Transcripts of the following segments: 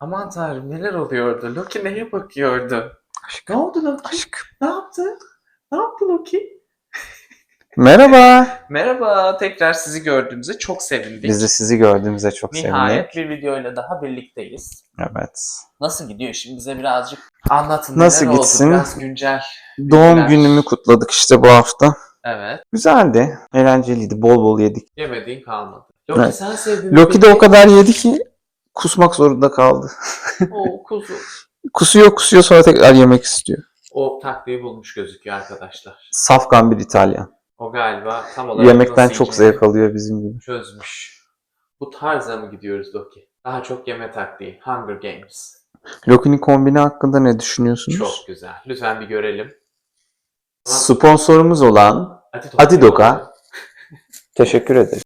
Aman tanrım neler oluyordu? Loki neye bakıyordu? Aşk. Ne oldu Loki? Aşk. Ne yaptı? Ne yaptı Loki? Merhaba. Merhaba, tekrar sizi gördüğümüze çok sevindik. Biz de sizi gördüğümüze çok Nihayet sevindik. bir videoyla daha birlikteyiz. Evet. Nasıl gidiyor şimdi bize birazcık anlatın. Nasıl neler oldu? gitsin? Biraz güncel. Doğum bilgiler. günümü kutladık işte bu hafta. Evet. Güzeldi. Eğlenceliydi. Bol bol yedik. Yemediğin kalmadı. Loki Evet. sen sevdin. Loki de o kadar yedi ki kusmak zorunda kaldı. O kuzu. Kusuyor kusuyor sonra tekrar yemek istiyor. O taktiği bulmuş gözüküyor arkadaşlar. Safkan bir İtalyan. O galiba tam olarak Yemekten çok zevk alıyor bizim gibi. çözmüş. Bu tarza mı gidiyoruz Loki? Daha çok yeme taktiği. Hunger Games. Loki'nin kombini hakkında ne düşünüyorsunuz? Çok güzel. Lütfen bir görelim. Sponsorumuz olan. Atidoka. teşekkür ederim.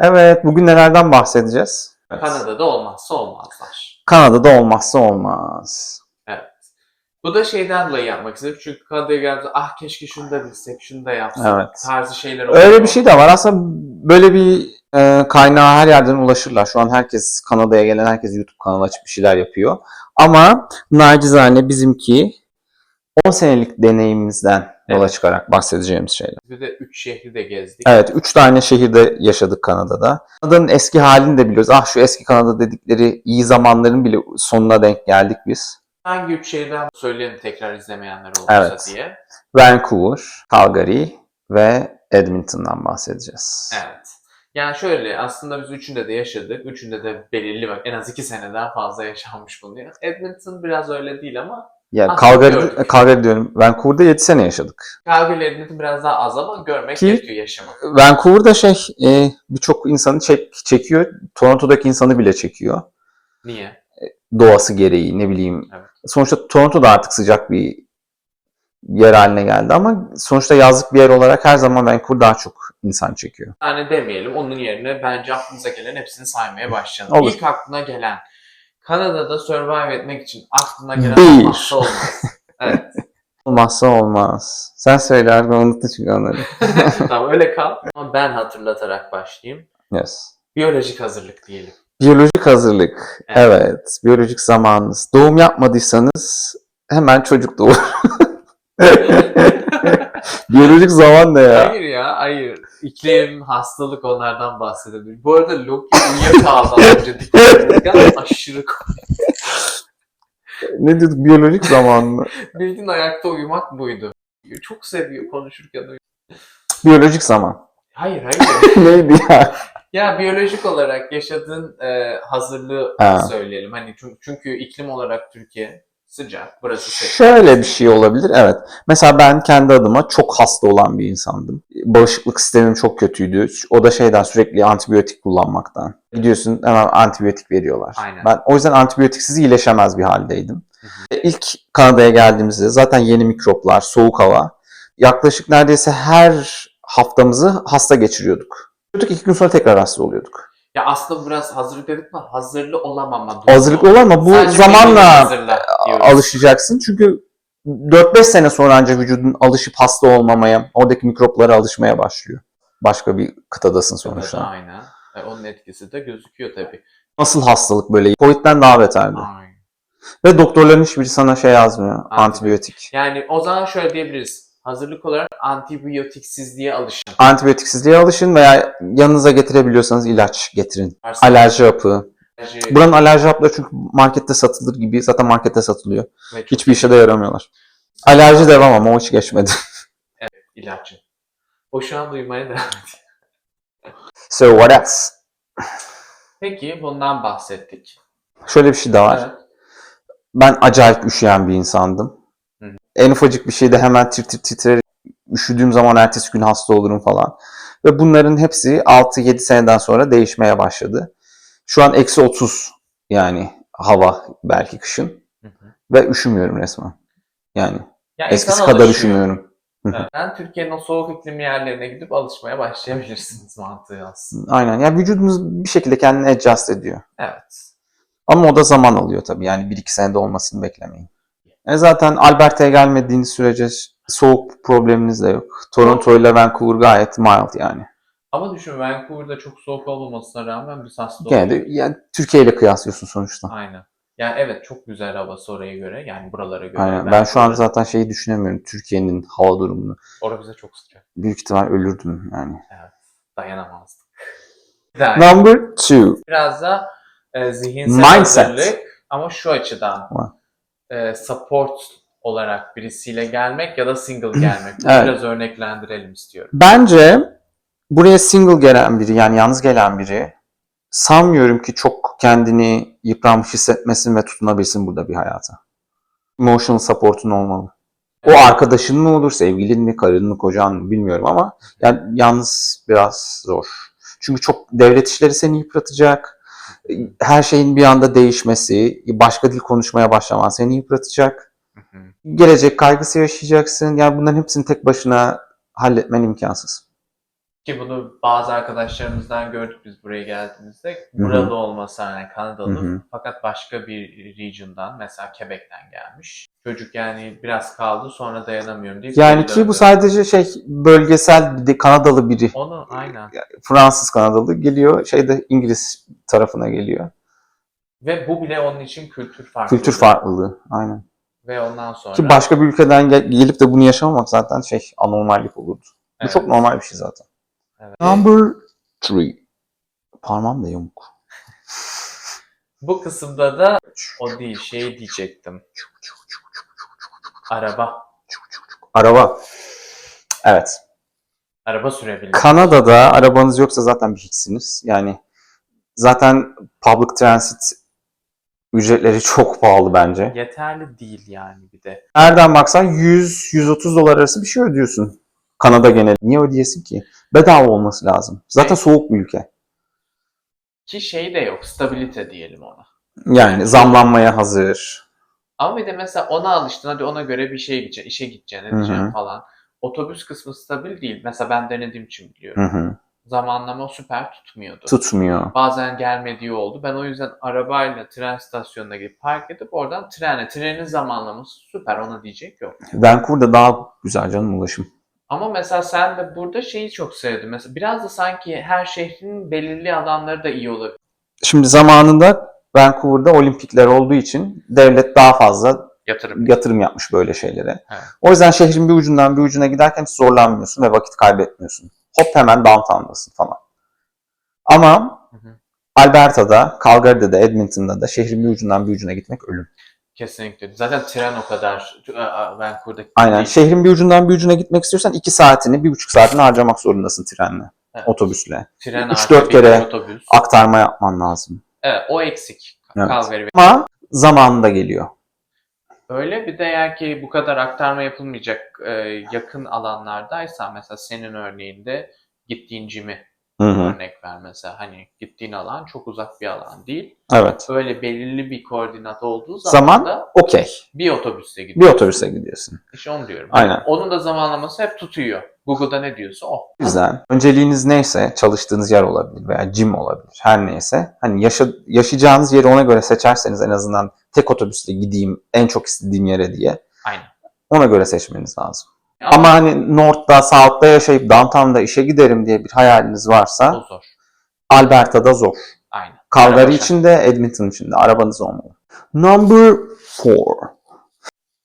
Evet, bugün nelerden bahsedeceğiz? Evet. Kanada'da olmazsa olmazlar. Kanada'da olmazsa olmaz. Bu da şeyden dolayı yapmak istedim. Çünkü Kanada'ya geldiğimizde ah keşke şunu da bilsek, şunu da yapsak Evet. tarzı şeyler oluyor. Öyle bir şey de var. Aslında böyle bir e, kaynağa her yerden ulaşırlar. Şu an herkes Kanada'ya gelen herkes YouTube kanalı açıp bir şeyler yapıyor. Ama nacizane bizimki 10 senelik deneyimimizden yola Evet. çıkarak bahsedeceğimiz şeyler. Bir de 3 şehri de gezdik. Evet, 3 tane şehirde yaşadık Kanada'da. Kanada'nın eski halini de biliyoruz. Ah şu eski Kanada dedikleri iyi zamanların bile sonuna denk geldik biz. Hangi 3 şehirden söyleyelim tekrar izlemeyenler olursa Evet. diye. Vancouver, Calgary ve Edmonton'dan bahsedeceğiz. Evet. Yani şöyle aslında biz üçünde de yaşadık. Üçünde de belirli bak en az 2 seneden fazla yaşanmış bulunuyor. Edmonton biraz öyle değil ama Ya Aslında Calgary, gördük. Calgary diyorum. Vancouver'da 7 sene yaşadık. Calgary Edmonton biraz daha az ama görmek Ki- gerekiyor yaşamak. Vancouver'da şey e, birçok insanı çek, çekiyor. Toronto'daki insanı bile çekiyor. Niye? Doğası gereği ne bileyim. Evet. Sonuçta Toronto da artık sıcak bir yer haline geldi ama sonuçta yazlık bir yer olarak her zaman Vancouver daha çok insan çekiyor. Yani demeyelim. Onun yerine bence aklınıza gelen hepsini saymaya başlayalım. Olur. İlk aklına gelen Kanada'da survive etmek için aklına gelen olmazsa olmaz. Evet. Olmazsa olmaz. Sen söyle abi ben unuttum çünkü onları. tamam öyle kal. Ama ben hatırlatarak başlayayım. Yes. Biyolojik hazırlık diyelim. Biyolojik hazırlık. Evet. Evet. Biyolojik zamanınız. Doğum yapmadıysanız hemen çocuk doğur. Biyolojik zaman ne ya? Hayır ya, hayır. İklim, hastalık onlardan bahsedelim. Bu arada Loki uyuyakaldı önce dikkat aşırı komik. Ne diyorduk? Biyolojik zaman mı? Bildiğin ayakta uyumak buydu. Çok seviyor konuşurken uyuyor. Biyolojik zaman. Hayır hayır. Neydi ya? ya biyolojik olarak yaşadığın e, hazırlığı Ha. söyleyelim. Hani çünkü, çünkü iklim olarak Türkiye sıcak. Burası sıcak. Şöyle bir şey olabilir. Evet. Mesela ben kendi adıma çok hasta olan bir insandım. Bağışıklık sistemim çok kötüydü. O da şeyden sürekli antibiyotik kullanmaktan. Gidiyorsun hemen antibiyotik veriyorlar. Aynen. Ben o yüzden antibiyotiksiz iyileşemez bir haldeydim. Hı hı. İlk Kanada'ya geldiğimizde zaten yeni mikroplar, soğuk hava. Yaklaşık neredeyse her haftamızı hasta geçiriyorduk. Diyorduk iki gün sonra tekrar hasta oluyorduk. Ya aslında biraz hazırlık dedik ama hazırlı olamama olan ama bu Sadece zamanla alışacaksın. Çünkü 4-5 sene sonra ancak vücudun alışıp hasta olmamaya, oradaki mikroplara alışmaya başlıyor. Başka bir kıtadasın Evet, sonuçta. aynen. E, onun etkisi de gözüküyor tabii. Nasıl hastalık böyle? Covid'den daha beterdi. Aynen. Ve doktorların hiçbiri sana şey yazmıyor. Antibiyotik. Yani o zaman şöyle diyebiliriz. Hazırlık olarak antibiyotiksizliğe alışın. Antibiyotiksizliğe alışın veya yanınıza getirebiliyorsanız ilaç getirin. Varsa Alerji hapı. alerji Buranın alerji hapları çünkü markette satılır gibi. Zaten markette satılıyor. ve çok Hiçbir işe de yaramıyorlar. Alerji devam ama o hiç geçmedi. ilacı. O şu an duymaya devam ediyor. So what else? Peki bundan bahsettik. Şöyle bir şey de var. Evet. Ben acayip üşüyen bir insandım. En ufacık bir şeyde hemen tir tir titrer. Üşüdüğüm zaman ertesi gün hasta olurum falan. Ve bunların hepsi 6-7 seneden sonra değişmeye başladı. Şu an eksi 30 yani hava belki kışın. Hı hı. Ve üşümüyorum resmen. Yani Ya eskisi kadar üşümüyorum. Evet. Ben Türkiye'nin o soğuk iklimli yerlerine gidip alışmaya başlayabilirsiniz mantığı aslında. Aynen. Yani vücudumuz bir şekilde kendini adjust ediyor. Evet. Ama o da zaman alıyor tabii. Yani 1-2 senede olmasını beklemeyin. E zaten Alberta'ya gelmediğiniz sürece soğuk probleminiz de yok. Toronto ile Vancouver gayet mild yani. Ama düşün Vancouver'da çok soğuk olmamasına rağmen biz hasta Gene de yani Türkiye ile kıyaslıyorsun sonuçta. Aynen. Yani evet çok güzel havası oraya göre. Yani buralara göre. Aynen. Ben şu an zaten şeyi düşünemiyorum. Türkiye'nin hava durumunu. Orada bize çok sıcak. Büyük ihtimal ölürdüm yani. Dayanamazdık. Bir daha- Number two. Biraz da e, zihinsel Mindset. hazırlık ama şu açıdan Var. E, support olarak birisiyle gelmek ya da single gelmek. Bunu Evet. biraz örneklendirelim istiyorum. Bence buraya single gelen biri yani yalnız gelen biri sanmıyorum ki çok kendini yıpranmış hissetmesin ve tutunabilsin burada bir hayata. Emotional support'un olmalı. O arkadaşın mı olur, sevgilin mi, karın mı, kocan mı bilmiyorum ama yani yalnız biraz zor. Çünkü çok devlet işleri seni yıpratacak. Her şeyin bir anda değişmesi, başka dil konuşmaya başlaman seni yıpratacak. Hı hı. Gelecek kaygısı yaşayacaksın. Yani bunların hepsini tek başına halletmen imkansız. Ki bunu bazı arkadaşlarımızdan gördük biz buraya geldiğimizde. Buralı olması yani Kanadalı Hı hı. fakat başka bir region'dan mesela Quebec'ten gelmiş. Çocuk yani biraz kaldı sonra dayanamıyorum deyip Yani ki bu sadece şey bölgesel bir de Kanadalı biri. Onu aynen. Fransız Kanadalı geliyor şeyde İngiliz tarafına geliyor. Ve bu bile onun için kültür farklı. Kültür farklılığı aynen. Ve ondan sonra Ki başka bir ülkeden gel- gelip de bunu yaşamamak zaten şey anormallik olurdu. Bu Evet. çok normal bir şey zaten. Evet. Number three. Parmağım da yamuk. Bu kısımda da o değil şey diyecektim. Araba. Araba. Evet. Araba sürebilmek. Kanada'da arabanız yoksa zaten bir hiçsiniz. Yani zaten public transit ücretleri çok pahalı bence. Yeterli değil yani bir de. Nereden baksan 100-130 dolar arası bir şey ödüyorsun. Kanada geneli. Niye ödeyesin ki? Bedava olması lazım. Zaten soğuk bir ülke. Ki şey de yok. Stabilite diyelim ona. Yani zamlanmaya hazır. Ama bir de mesela ona alıştın. Hadi ona göre bir şeye gideceksin. işe gideceksin, edeceksin falan. Otobüs kısmı stabil değil. Mesela ben denediğim için biliyorum. hı. Zamanlama süper tutmuyordu. Tutmuyor. Bazen gelmediği oldu. Ben o yüzden arabayla tren istasyonuna gidip park edip oradan trene. Trenin zamanlaması süper ona diyecek yok. Vancouver'da daha güzel canım ulaşım. Ama mesela sen de burada şeyi çok sevdin. Mesela biraz da sanki her şehrin belirli alanları da iyi olabilir. Şimdi zamanında Vancouver'da olimpikler olduğu için devlet daha fazla Yatırım. yatırım yapmış böyle şeylere. Evet. O yüzden şehrin bir ucundan bir ucuna giderken hiç zorlanmıyorsun ve vakit kaybetmiyorsun. Hop hemen downtown'dasın falan. Ama Hı hı. Alberta'da, Calgary'de de, Edmonton'da da şehrin bir ucundan bir ucuna gitmek ölüm. Kesinlikle. Zaten tren o kadar e, Vancouver'daki Aynen. değil. Şehrin bir ucundan bir ucuna gitmek istiyorsan iki saatini, bir buçuk saatini harcamak zorundasın trenle, Evet. otobüsle. Tren üç, artı dört bir kere otobüs. Aktarma yapman lazım. Evet, o eksik. Evet. Calgary Ama zamanında geliyor. Öyle bir de eğer ki bu kadar aktarma yapılmayacak e, yakın alanlardaysa mesela senin örneğinde gittiğin cimi Hı hı. örnek ver mesela hani gittiğin alan çok uzak bir alan değil. Evet. Öyle belirli bir koordinat olduğu zaman, Zaman da okey. bir otobüste Bir gidiyorsun. otobüse gidiyorsun. İşte onu diyorum. Aynen. Onun da zamanlaması hep tutuyor. Google'da ne diyorsa o. Güzel. Önceliğiniz neyse, çalıştığınız yer olabilir veya gym olabilir. Her neyse. Hani yaşa, yaşayacağınız yeri ona göre seçerseniz en azından tek otobüsle gideyim en çok istediğim yere diye. Aynen. Ona göre seçmeniz lazım. Ama, hani North'da, South'da yaşayıp downtown'da işe giderim diye bir hayaliniz varsa o zor. Alberta'da zor. Aynen. Calgary Araba için de Edmonton için de arabanız olmalı. Number four.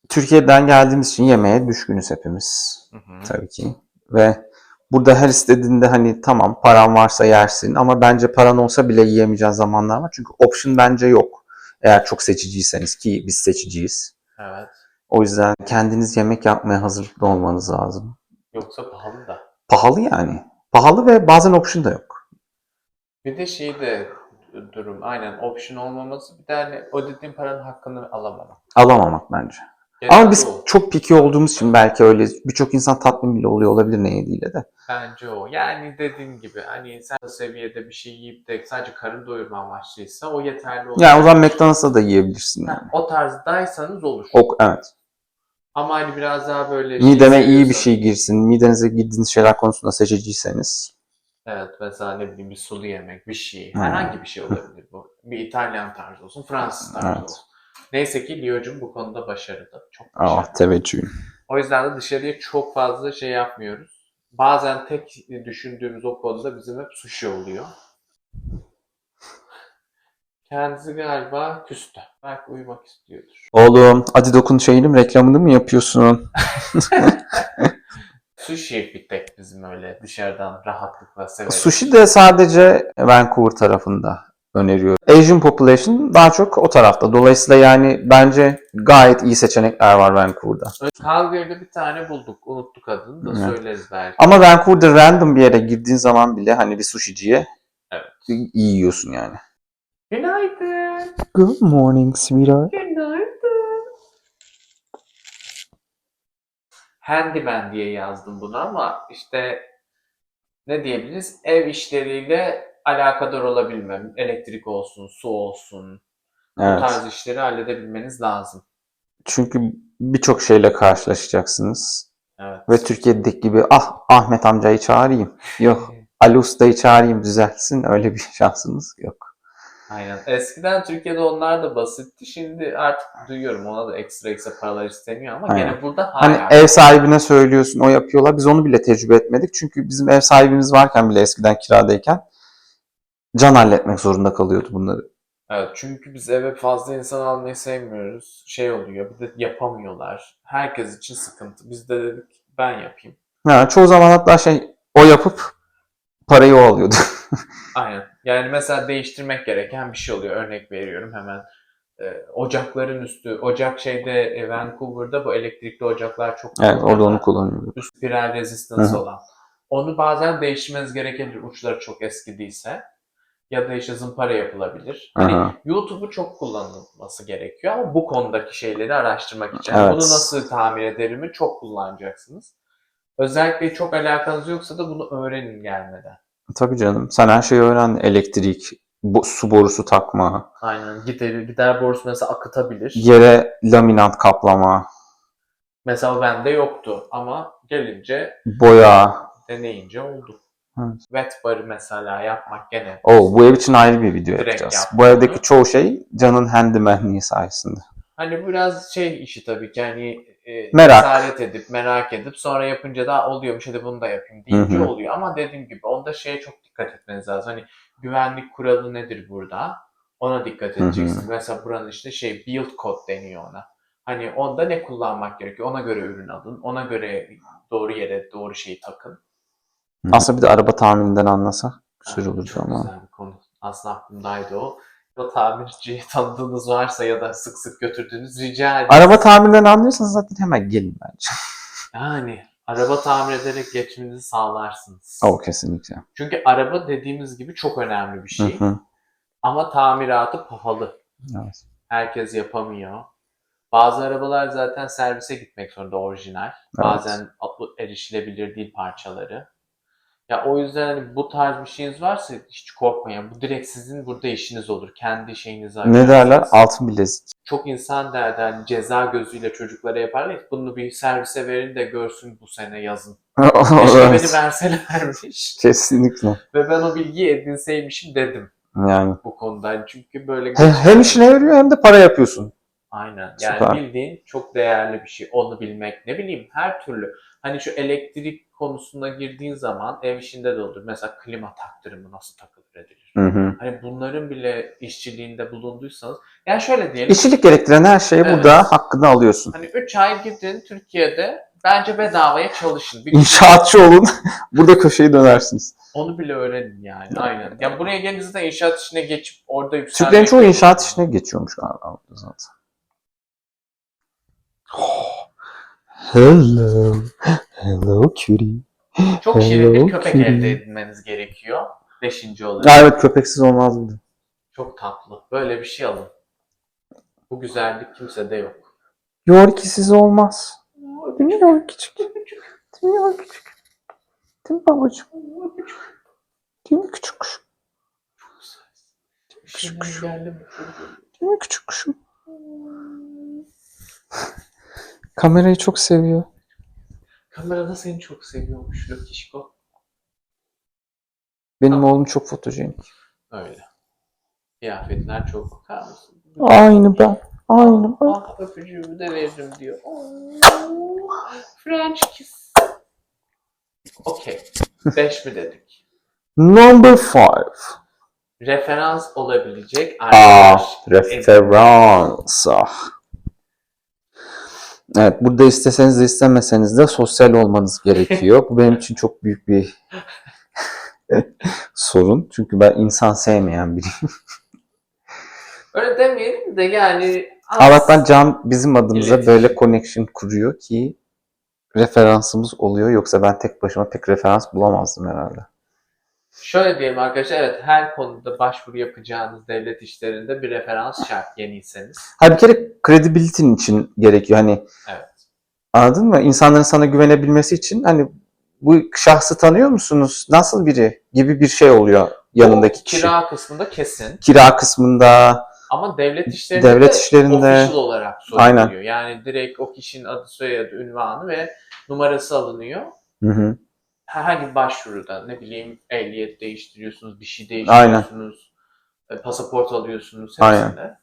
Türkiye'den geldiğimiz için yemeğe düşkünüz hepimiz. Hı hı. Tabii ki. Ve burada her istediğinde hani tamam paran varsa yersin ama bence paran olsa bile yiyemeyeceğin zamanlar var. Çünkü option bence yok. Eğer çok seçiciyseniz ki biz seçiciyiz. Evet. O yüzden kendiniz yemek yapmaya hazırlıklı olmanız lazım. Yoksa pahalı da. Pahalı yani. Pahalı ve bazen option da yok. Bir de şey de durum aynen option olmaması bir de hani o dediğin paranın hakkını alamamak. Alamamak bence. Genelde Ama biz o. çok piki olduğumuz için belki öyle birçok insan tatmin bile oluyor olabilir ne yediğiyle de. Bence o. Yani dediğin gibi hani sen seviyede bir şey yiyip de sadece karın doyurma amaçlıysa o yeterli olur. Yani o zaman McDonald's'a da yiyebilirsin Ha, yani. o tarzdaysanız olur. O, evet. Ama hani biraz daha böyle şey Mideme iyi bir şey girsin. Midenize girdiğiniz şeyler konusunda seçiciyseniz. Evet mesela ne bileyim bir sulu yemek, bir şey. Herhangi bir şey olabilir bu. Bir İtalyan tarzı olsun, Fransız tarzı Evet. olsun. Neyse ki Leo'cum bu konuda başarılı. Çok Ah başarılı. teveccüh. O yüzden de dışarıya çok fazla şey yapmıyoruz. bazen tek düşündüğümüz o konuda bizim hep sushi oluyor. Kendisi galiba küstü. Belki uyumak istiyordur. Oğlum hadi dokun şeyinin reklamını mı yapıyorsun? Sushi bir tek bizim öyle dışarıdan rahatlıkla severiz. Sushi de sadece Vancouver tarafında öneriyorum. Asian population daha çok o tarafta. Dolayısıyla yani bence gayet iyi seçenekler var Vancouver'da. Calgary'de bir tane bulduk. Unuttuk adını da Evet. söyleriz belki. Ama Vancouver'da random bir yere girdiğin zaman bile hani bir sushiciye Evet. iyi yiyorsun yani. Günaydın. Good morning sweetheart. Günaydın. Handyman diye yazdım bunu ama işte ne diyebiliriz? Ev işleriyle alakadar olabilmem. Elektrik olsun, su olsun. Bu Evet. tarz işleri halledebilmeniz lazım. Çünkü birçok şeyle karşılaşacaksınız. Evet. Ve Türkiye'deki gibi ah Ahmet amcayı çağırayım. Yok Ali Usta'yı çağırayım düzeltsin. Öyle bir şansımız yok. Aynen. Eskiden Türkiye'de onlar da basitti. Şimdi artık duyuyorum ona da ekstra ekstra paralar isteniyor ama Aynen. gene burada Hani hala. ev sahibine söylüyorsun o yapıyorlar. Biz onu bile tecrübe etmedik. Çünkü bizim ev sahibimiz varken bile eskiden kiradayken can halletmek zorunda kalıyordu bunları. Evet çünkü biz eve fazla insan almayı sevmiyoruz. Şey oluyor bir de yapamıyorlar. Herkes için sıkıntı. Biz de dedik ben yapayım. Ha, çoğu zaman hatta şey o yapıp parayı o alıyordu. Aynen. Yani mesela değiştirmek gereken bir şey oluyor. Örnek veriyorum hemen. Ee, ocakların üstü, ocak şeyde e, Vancouver'da bu elektrikli ocaklar çok evet orada onu kullanıyordu. üst spiral resistance Hı hı. olan. Onu bazen değiştirmeniz gerekebilir uçları çok eskidiyse. Ya da işte zımpara yapılabilir. Hani. YouTube'u çok kullanılması gerekiyor ama bu konudaki şeyleri araştırmak için. Evet. Bunu nasıl tamir ederimi çok kullanacaksınız. Özellikle çok alakanız yoksa da bunu öğrenin gelmeden. Tabii canım. Sen her şeyi öğren. Elektrik, bo- su borusu takma, Aynen gider, gider borusu mesela akıtabilir. yere laminat kaplama, Mesela bende yoktu ama gelince boya. deneyince oldu. Evet. Wet barı mesela yapmak gene Oo, bu ev için ayrı bir video Direkt yapacağız. yap. Bu evdeki çoğu şey Can'ın handymanliği sayesinde. Hani biraz şey işi tabii ki hani e, Merak. cesaret edip merak edip sonra yapınca da oluyormuş hadi bunu da yapayım deyince Hı hı. oluyor. Ama dediğim gibi onda şeye çok dikkat etmeniz lazım. Hani güvenlik kuralı nedir burada? Ona dikkat Hı hı. edeceksiniz. Mesela buranın işte şey build code deniyor ona. Hani onda ne kullanmak gerekiyor? Ona göre ürün alın. Ona göre doğru yere doğru şeyi takın. Aslında bir de araba tamirinden anlasa güzel olurdu ama. güzel bir konu. Aslında aklımdaydı o. O tamirciyi tanıdığınız varsa ya da sık sık götürdüğünüz rica ederim. Araba tamirinden anlıyorsanız zaten hemen gelin bence. Yani araba tamir ederek geçiminizi sağlarsınız. O kesinlikle. Çünkü araba dediğimiz gibi çok önemli bir Hı şey. hı. Ama tamiratı pahalı. Evet. Herkes yapamıyor. Bazı arabalar zaten servise gitmek zorunda orijinal. Bazen erişilebilir değil parçaları. Ya o yüzden hani bu tarz bir şeyiniz varsa hiç korkmayın. Bu direkt sizin burada işiniz olur. Kendi şeyinizi Ne derler? Altın bilezik. Çok insan derdi hani ceza gözüyle çocuklara yaparlar. ya, Bunu bir servise verin de görsün bu sene yazın. Keşke beni Evet. verselermiş. Kesinlikle. Ve ben o bilgiyi edinseymişim dedim Yani bu konuda. Hani Çünkü böyle... he- hem işine yarıyor hem de para yapıyorsun. Aynen. Yani Süper. bildiğin çok değerli bir şey. Onu bilmek. Ne bileyim her türlü. Hani şu elektrik konusuna girdiğin zaman ev işinde de olur. Mesela klima taktırımı nasıl takılır edilir. Hı hı. Hani bunların bile işçiliğinde bulunduysanız. Yani şöyle diyelim. İşçilik gerektiren her şeyi Evet. burada hakkını alıyorsun. Hani 3 ay gidin Türkiye'de bence bedavaya çalışın. Bir İnşaatçı olun. burada köşeyi dönersiniz. Onu bile öğrenin yani. Aynen. Ya buraya gelince de inşaat işine geçip orada yükselmek. Türklerin çoğu inşaat işine geçiyormuş galiba zaten. Hello. Hello cutie. Çok şirin bir Hello köpek kitty. elde edinmeniz gerekiyor. Beşinci olarak. Ya evet köpeksiz olmaz burada. Çok tatlı. Böyle bir şey alın. Bu güzellik kimsede yok. Yorkisiz olmaz. Değil mi Yorkicik? Değil mi Yorkicik? Değil mi babacığım? Değil mi küçük kuşum? Bu çocuk. Değil mi küçük kuşum? Kamerayı çok seviyor. Kamerada seni çok seviyormuş Lokişko. Benim Tamam. oğlum çok fotojenik. Öyle. Kıyafetler çok bakar mısın? Aynı ben. Aynı ben. Ah öpücüğümü de veririm diyor. French kiss. Okey. 5 mi dedik? Number five. Referans olabilecek Ah, arkadaş. referans. Ah. Evet, burada isteseniz de istemeseniz de sosyal olmanız gerekiyor. Bu benim için çok büyük bir sorun. Çünkü ben insan sevmeyen biriyim. Öyle demeyelim de yani Allah'tan Can bizim adımıza İletişim. böyle connection kuruyor ki referansımız oluyor. Yoksa ben tek başıma pek referans bulamazdım herhalde. Şöyle diyelim arkadaşlar, evet her konuda başvuru yapacağınız devlet işlerinde bir referans şart yeniyseniz. Ha bir kere credibility'nin için gerekiyor. Hani Evet. Anladın mı? İnsanların sana güvenebilmesi için hani bu şahsı tanıyor musunuz? Nasıl biri? Gibi bir şey oluyor yanındaki Bu kişi. Kira kısmında kesin. Kira kısmında Ama devlet işlerinde Devlet de işlerinde- official olarak soruluyor. Aynen. Yani direkt o kişinin adı, soyadı, ünvanı ve numarası alınıyor. hı hı. Herhangi bir başvuruda ne bileyim ehliyet değiştiriyorsunuz, bir şey Aynen. değiştiriyorsunuz, e, pasaport alıyorsunuz Aynen. hepsinde.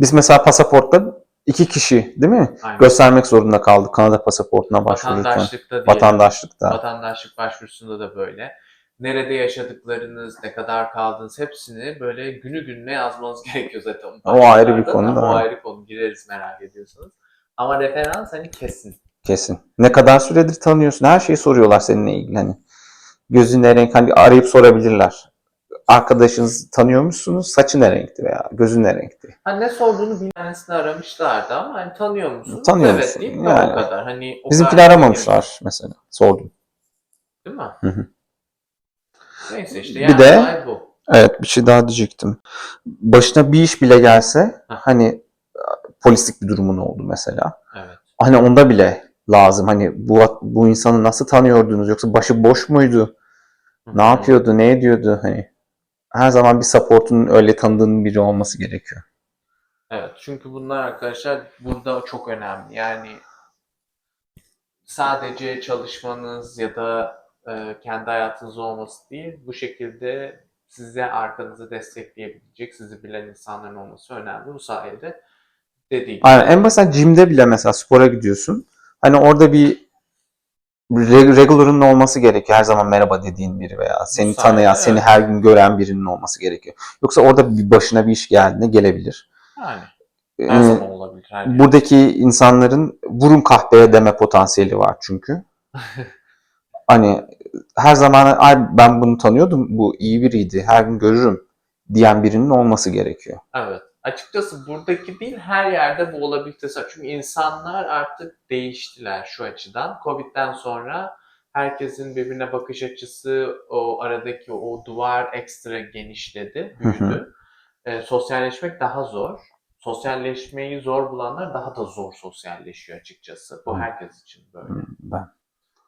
biz mesela pasaportta iki kişi değil mi? Aynen. Göstermek zorunda kaldık Kanada pasaportuna başvururken. Vatandaşlıkta diyelim. Vatandaşlıkta. Vatandaşlık başvurusunda da böyle. Nerede yaşadıklarınız, ne kadar kaldınız hepsini böyle günü gününe yazmanız gerekiyor zaten. O ayrı bir konu da. da. O ayrı konu. Gireriz merak ediyorsanız. Ama referans hani kesin. Kesin. Ne kadar süredir tanıyorsun? Her şeyi soruyorlar seninle ilgili. Hani gözü ne renk? Hani arayıp sorabilirler. Arkadaşınızı tanıyor musunuz? Saçı ne renkti veya gözü ne renkti? Hani ne sorduğunu bilmesini aramışlardı ama hani tanıyor musun? Tanıyor evet musun? deyip Yani. o kadar. Hani o Bizimkiler kadar aramamışlar mesela. Sordum. Değil mi? Hı hı. Neyse işte Bir yani de- olay bu. Evet bir şey daha diyecektim. Başına bir iş bile gelse Heh. hani polislik bir durumun oldu mesela. Evet. Hani onda bile lazım. Hani bu bu insanı nasıl tanıyordunuz yoksa başı boş muydu? Ne yapıyordu? Ne ediyordu? Hani her zaman bir support'un öyle tanıdığın biri olması gerekiyor. Evet çünkü bunlar arkadaşlar burada çok önemli. Yani sadece çalışmanız ya da e, kendi hayatınız olması değil, bu şekilde size arkanızı destekleyebilecek, sizi bilen insanların olması önemli. Bu sayede dediğim Aynen. En basit jimde bile mesela spora gidiyorsun. Hani orada bir re- regular'ın olması gerekiyor. Her zaman merhaba dediğin biri veya seni sayede, tanıyan, seni evet. her gün gören birinin olması gerekiyor. Yoksa orada bir başına bir iş geldiğinde gelebilir. yani her Ee, zaman olabilir. Yer. buradaki insanların vurun kahpeye deme potansiyeli var çünkü. hani her zaman ay ben bunu tanıyordum, bu iyi biriydi, her gün görürüm diyen birinin olması gerekiyor. Evet. Açıkçası buradaki değil her yerde bu olabilitesi var. Çünkü insanlar artık değiştiler şu açıdan. Covid'den sonra herkesin birbirine bakış açısı, o aradaki o duvar ekstra genişledi, Hı hı. büyüdü. Ee, sosyalleşmek daha zor. Sosyalleşmeyi zor bulanlar daha da zor sosyalleşiyor açıkçası. Bu herkes için böyle. Ben.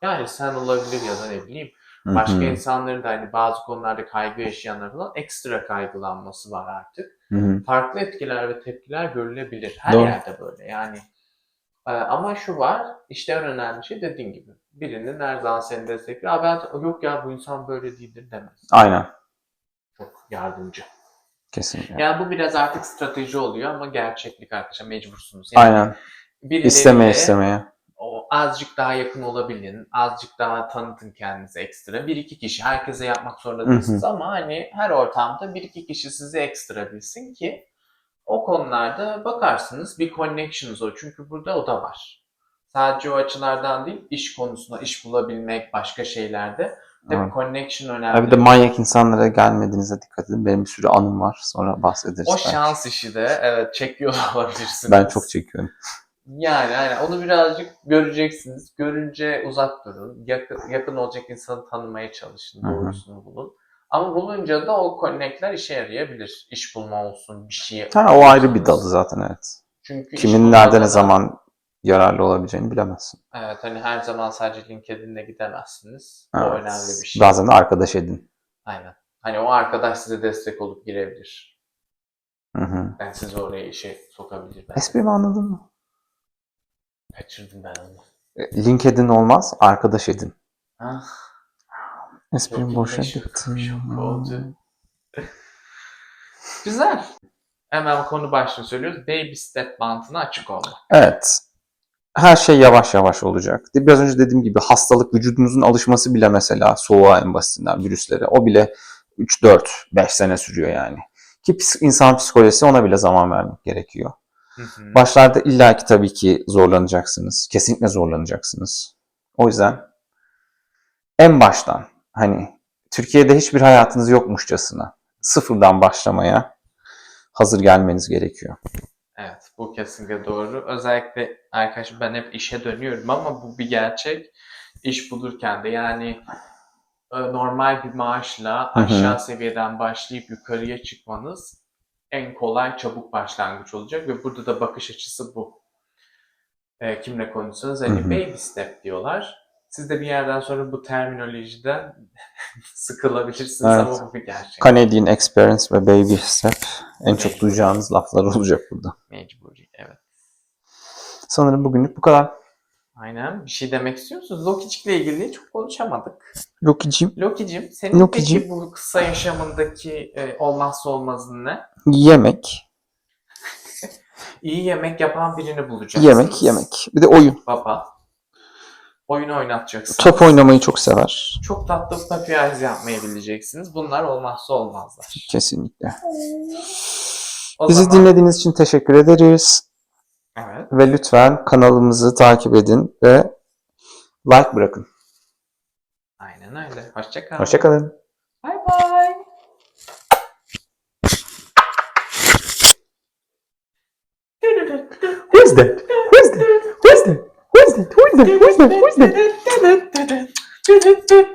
Yani sen olabilir ya da ne bileyim Hı başka hı. insanların da hani bazı konularda kaygı yaşayanlar falan ekstra kaygılanması var artık Hı hı. farklı etkiler ve tepkiler görülebilir. Her Doğru. yerde böyle yani. Ee, ama şu var, işte en önemli şey dediğin gibi. Birinin her zaman seni destekliyor. Ben yok ya bu insan böyle değildir demez. Aynen. Çok yardımcı. Kesinlikle. Yani bu biraz artık strateji oluyor ama gerçeklik arkadaşlar mecbursunuz. Yani Aynen. birileriyle İstemeye istemeye. O azıcık daha yakın olabilin, azıcık daha tanıtın kendinizi ekstra. Bir iki kişi, herkese yapmak zorunda değilsiniz ama hani her ortamda bir iki kişi sizi ekstra bilsin ki o konularda bakarsınız bir connection'ınız o. Çünkü burada o da var. Sadece o açılardan değil, iş konusunda iş bulabilmek, başka şeylerde. Tabii Evet. connection önemli. bir de manyak insanlara gelmediğinize dikkat edin. Benim bir sürü anım var. Sonra bahsederiz. o belki. şans işi de evet çekiyor olabilirsiniz. Ben çok çekiyorum. Yani aynen onu birazcık göreceksiniz. Görünce uzak durun. Yakın, yakın olacak insanı tanımaya çalışın. Doğrusunu bulun. Ama bulunca da o connectler işe yarayabilir. İş bulma olsun, bir şey Ha, o ayrı bir dalı zaten evet. Çünkü Kimin nerede ne da- zaman yararlı olabileceğini bilemezsin. Evet hani her zaman sadece LinkedIn'de gidemezsiniz. O Evet. önemli bir şey. Bazen de arkadaş edin. Aynen. Hani o arkadaş size destek olup girebilir. Hı hı. Yani sizi oraya işe sokabilir. Esprimi anladın mı? Kaçırdım ben onu. E, LinkedIn olmaz, arkadaş edin. Ah, Esprim boşa gitti. oldu. Güzel. Hemen konu başlığını söylüyoruz. Baby step mantığına açık olma. Evet. her şey yavaş yavaş olacak. Biraz önce dediğim gibi hastalık vücudunuzun alışması bile mesela soğuğa en basitinden virüslere. O bile 3 4 5 sene sürüyor yani. Ki insan psikolojisi ona bile zaman vermek gerekiyor. Hı hı. Başlarda illaki tabii ki zorlanacaksınız. Kesinlikle zorlanacaksınız. O yüzden en baştan hani Türkiye'de hiçbir hayatınız yokmuşçasına sıfırdan başlamaya hazır gelmeniz gerekiyor. Evet, bu kesinlikle doğru. Özellikle arkadaşlar ben hep işe dönüyorum ama bu bir gerçek. İş bulurken de yani e, normal bir maaşla aşağı seviyeden başlayıp yukarıya çıkmanız en kolay çabuk başlangıç olacak ve burada da bakış açısı bu. E, kimle konuşsanız hani baby step diyorlar. Siz de bir yerden sonra bu terminolojiden sıkılabilirsiniz Evet. ama bu bir gerçek. Canadian Experience ve Baby Step en çok duyacağınız laflar olacak burada. Mecburi, evet. Sanırım bugünlük bu kadar. Aynen. Bir şey demek istiyor musunuz? Lokicik'le ilgili çok konuşamadık. Lokicim Loki'cim senin Lokicim. peki bu kısa yaşamındaki e, olmazsa olmazın ne? yemek, İyi yemek yapan birini bulacaksınız. yemek, yemek. Bir de oyun. Baba. Oyun oynatacaksınız. Top oynamayı çok sever. Çok tatlı papiyaz yapmayı bileceksiniz. Bunlar olmazsa olmazlar. Kesinlikle. O Bizi zaman- dinlediğiniz için teşekkür ederiz. Evet. Ve lütfen kanalımızı takip edin ve like bırakın. Aynen öyle. Hoşçakalın. Hoşçakalın. Bay bay. Who's that? Who's that? Who's that? Who's that? Who's that? Who's that? Who's that? Who's that?